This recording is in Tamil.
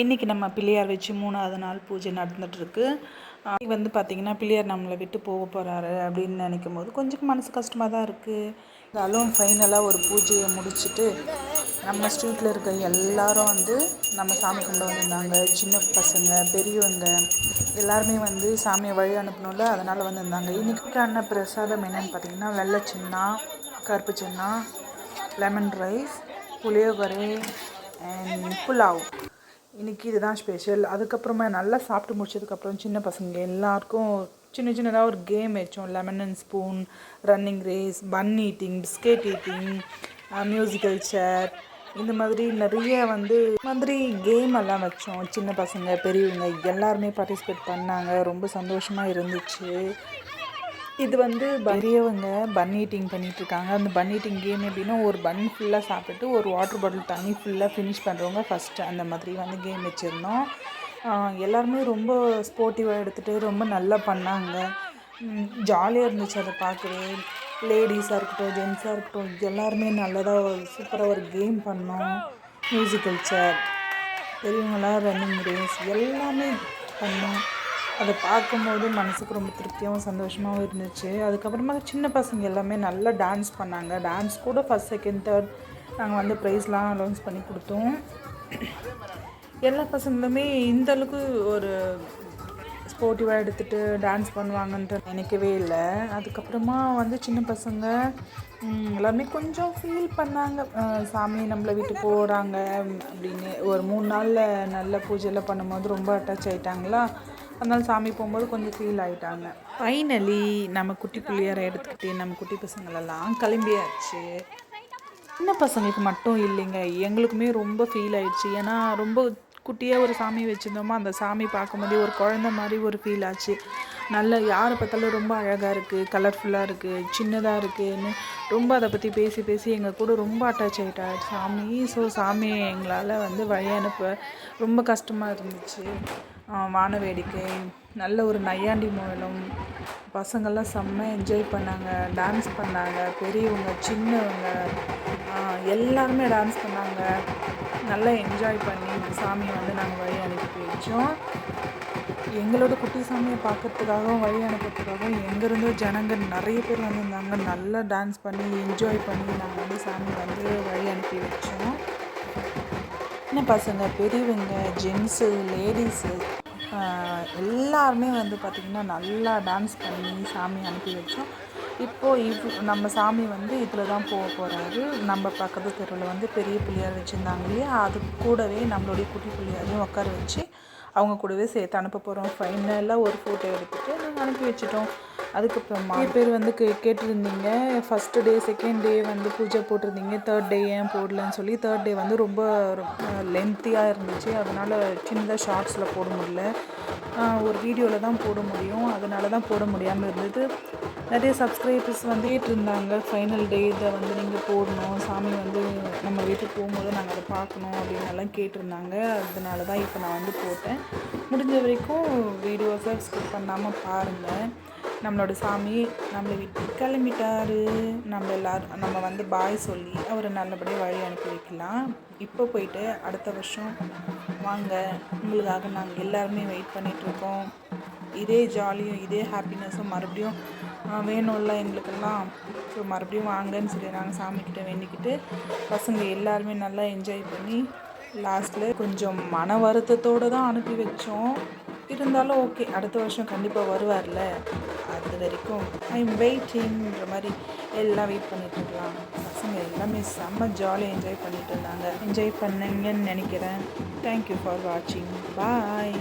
இன்றைக்கி நம்ம பிள்ளையார் வச்சு மூணாவது நாள் பூஜை நடந்துகிட்ருக்கு வந்து பார்த்திங்கன்னா பிள்ளையார் நம்மளை விட்டு போக போகிறாரு அப்படின்னு நினைக்கும் போது கொஞ்சம் மனசு கஷ்டமாக தான் இருக்குது இருந்தாலும் ஃபைனலாக ஒரு பூஜையை முடிச்சுட்டு நம்ம ஸ்ட்ரீட்டில் இருக்க எல்லாரும் வந்து நம்ம சாமி கும்பிட வந்திருந்தாங்க. சின்ன பசங்க பெரியவங்க எல்லாருமே வந்து சாமியை வழி அனுப்பணும்ல அதனால் வந்திருந்தாங்க. இன்றைக்கான பிரசாதம் என்னென்னு பார்த்தீங்கன்னா வெள்ளை சின்னா கருப்பு சின்னா lemon rice puliyogare and pulao. இன்றைக்கி இதுதான் ஸ்பெஷல் அதுக்கப்புறமா நல்லா சாப்பிட்டு முடிச்சதுக்கப்புறம் சின்ன பசங்க எல்லாருக்கும் சின்ன சின்னதாக ஒரு கேம் வச்சோம். Lemon and spoon running race bun eating biscuit eating musical chair இந்த மாதிரி நிறைய வந்து மாதிரி கேம் எல்லாம் வச்சோம். சின்ன பசங்க பெரியவங்க எல்லாருமே பார்ட்டிசிபேட் பண்ணாங்க. ரொம்ப சந்தோஷமாக இருந்துச்சு. இது வந்து பெரியவங்க பன் ஈட்டிங் பண்ணிகிட்ருக்காங்க அந்த பன் ஈட்டிங் கேம் எப்படின்னா ஒரு பன் ஃபுல்லாக சாப்பிட்டு ஒரு வாட்டர் பாட்டில் தண்ணி ஃபுல்லாக ஃபினிஷ் பண்ணுறவங்க ஃபஸ்ட்டு அந்த மாதிரி வந்து கேம் வச்சுருந்தோம். எல்லாருமே ரொம்ப ஸ்போர்ட்டிவாக எடுத்துகிட்டு ரொம்ப நல்லா பண்ணாங்க. ஜாலியாக இருந்துச்சு அதை பார்க்கவே. லேடிஸாக இருக்கட்டும் ஜென்ஸாக இருக்கட்டும் எல்லாருமே நல்லதாக சூப்பராக ஒரு கேம் பண்ணோம். மியூசிக்கல் சேர் பெரியவங்களாம் ரன்னிங் ரேஸ் எல்லாமே பண்ணோம். அதை பார்க்கும்போது மனசுக்கு ரொம்ப திருப்தியாகவும் சந்தோஷமாகவும் இருந்துச்சு. அதுக்கப்புறமா சின்ன பசங்க எல்லாமே நல்லா டான்ஸ் பண்ணாங்க. டான்ஸ் கூட ஃபஸ்ட் செகண்ட் தேர்ட் நாங்கள் வந்து ப்ரைஸ்லாம் அலௌன்ஸ் பண்ணி கொடுத்தோம். எல்லா பசங்களுமே இந்தளவுக்கு ஒரு ஸ்போர்ட்டிவாக எடுத்துகிட்டு டான்ஸ் பண்ணுவாங்கன்ட்டு நினைக்கவே இல்லை. அதுக்கப்புறமா வந்து சின்ன பசங்க எல்லாருமே கொஞ்சம் ஃபீல் பண்ணாங்க. சாமி நம்மளை விட்டு போகிறாங்க அப்படின்னு. ஒரு மூணு நாளில் நல்ல பூஜையெல்லாம் பண்ணும்போது ரொம்ப அட்டாச் ஆகிட்டாங்களா அதனால் சாமி போகும்போது கொஞ்சம் ஃபீல் ஆகிட்டாங்க ஃபைனலி நம்ம குட்டி பிள்ளையாரை எடுத்துக்கிட்டு நம்ம குட்டி பசங்களெல்லாம் கிளம்பியாச்சு. சின்ன பசங்களுக்கு மட்டும் இல்லைங்க. எங்களுக்குமே ரொம்ப ஃபீல் ஆயிடுச்சு. ஏன்னா ரொம்ப குட்டியாக ஒரு சாமி வச்சுருந்தோமோ அந்த சாமி பார்க்கும்போதே ஒரு குழந்த மாதிரி ஒரு ஃபீல் ஆச்சு. நல்ல யாரை பார்த்தாலும் ரொம்ப அழகாக இருக்குது கலர்ஃபுல்லாக இருக்குது சின்னதாக இருக்குதுன்னு ரொம்ப அதை பற்றி பேசி பேசி எங்கள் கூட ரொம்ப அட்டாச் ஆகிட்டா சாமி ஸோ சாமி எங்களால் வந்து வழி அனுப்ப ரொம்ப கஷ்டமாக இருந்துச்சு. வான வேடிக்கை நல்ல ஒரு நையாண்டி மூலம். பசங்கள்லாம் செம்ம என்ஜாய் பண்ணாங்க டான்ஸ் பண்ணாங்க பெரியவங்க சின்னவங்க எல்லாருமே டான்ஸ் பண்ணாங்க. நல்லா என்ஜாய் பண்ணி சாமியை வந்து நாங்கள் வழி அனுப்பி வச்சோம். எங்களோட குட்டி சாமியை பார்க்கறதுக்காகவும் வழி அனுப்புறதுக்காகவும் எங்கேருந்தோ ஜனங்கள் நிறைய பேர் வந்திருந்தாங்க. நல்லா டான்ஸ் பண்ணி என்ஜாய் பண்ணி நாங்கள் வந்து சாமி வந்து வழி அனுப்பி வச்சோம். சின்ன பசங்க பெரியவங்க ஜென்ஸு லேடிஸு எல்லாருமே வந்து பார்த்திங்கன்னா நல்லா டான்ஸ் பண்ணி சாமி அனுப்பி வச்சோம். இப்போது இவ் நம்ம சாமி வந்து இதில் தான் போக போகிறாரு நம்ம பக்கத்து தெருவில் வந்து பெரிய பிள்ளையார் வச்சுருந்தாங்க இல்லையா? அது கூடவே நம்மளுடைய குட்டி பிள்ளையாரையும் உட்கார வச்சு அவங்க கூடவே சேர்த்து அனுப்ப போகிறோம் ஃபைனலாக ஒரு ஃபோட்டோ எடுத்துகிட்டு நாங்கள் அனுப்பி வச்சுட்டோம். அதுக்கப்புறமா பேர் வந்து கே கேட்டிருந்தீங்க. ஃபஸ்ட்டு டே செகண்ட் டே வந்து பூஜை போட்டிருந்தீங்க. தேர்ட் டே ஏன் போடலன்னு சொல்லி தேர்ட் டே வந்து ரொம்ப லென்த்தியாக இருந்துச்சு. அதனால் சின்னதாக ஷார்ட்ஸில் போட முடியல. ஒரு வீடியோவில் தான் போட முடியும். அதனால தான் போட முடியாமல் இருந்தது. நிறைய சப்ஸ்கிரைபர்ஸ் வந்துட்டு இருந்தாங்க ஃபைனல் டே இதை வந்து நீங்கள் போடணும். சாமி வந்து நம்ம வீட்டுக்கு போகும்போது நாங்கள் அதை பார்க்கணும் அப்படின்னு எல்லாம் கேட்டிருந்தாங்க. அதனால தான் இப்போ நான் வந்து போட்டேன். முடிஞ்ச வரைக்கும் வீடியோஸை ஸ்கிப் பண்ணாமல் பாருங்கள் நம்மளோட சாமி நம்மளை விட்டு கிளம்பிட்டாரு. நம்ம எல்லோரும் நம்ம வந்து பாய் சொல்லி அவரை நல்லபடியாக வழி அனுப்பி வைக்கலாம். இப்போ போயிட்டு அடுத்த வருஷம் வாங்க. உங்களுக்காக நாங்கள் எல்லாருமே வெயிட் பண்ணிகிட்ருக்கோம் இதே ஜாலியும் இதே ஹாப்பினஸும் மறுபடியும் வேணும்ல எங்களுக்கெல்லாம். ஸோ மறுபடியும் வாங்கன்னு சொல்லி நாங்கள் சாமிக்கிட்ட வேண்டிக்கிட்டு பசங்க எல்லாருமே நல்லா என்ஜாய் பண்ணி லாஸ்ட்டில் கொஞ்சம் மன வருத்தத்தோடு தான் அனுப்பி வச்சோம். இருந்தாலும் ஓகே அடுத்த வருஷம் கண்டிப்பாக வருவார்ல. அது வரைக்கும் ஐ எம் வெயிட்டிங்கிற மாதிரி எல்லாம் வெயிட் பண்ணிட்டு இருக்கலாம். பசங்க எல்லாமே செம்ம ஜாலியாக என்ஜாய் பண்ணிட்டு இருந்தாங்க. என்ஜாய் பண்ணீங்கன்னு நினைக்கிறேன். தேங்க்யூ ஃபார் வாட்சிங் பாய்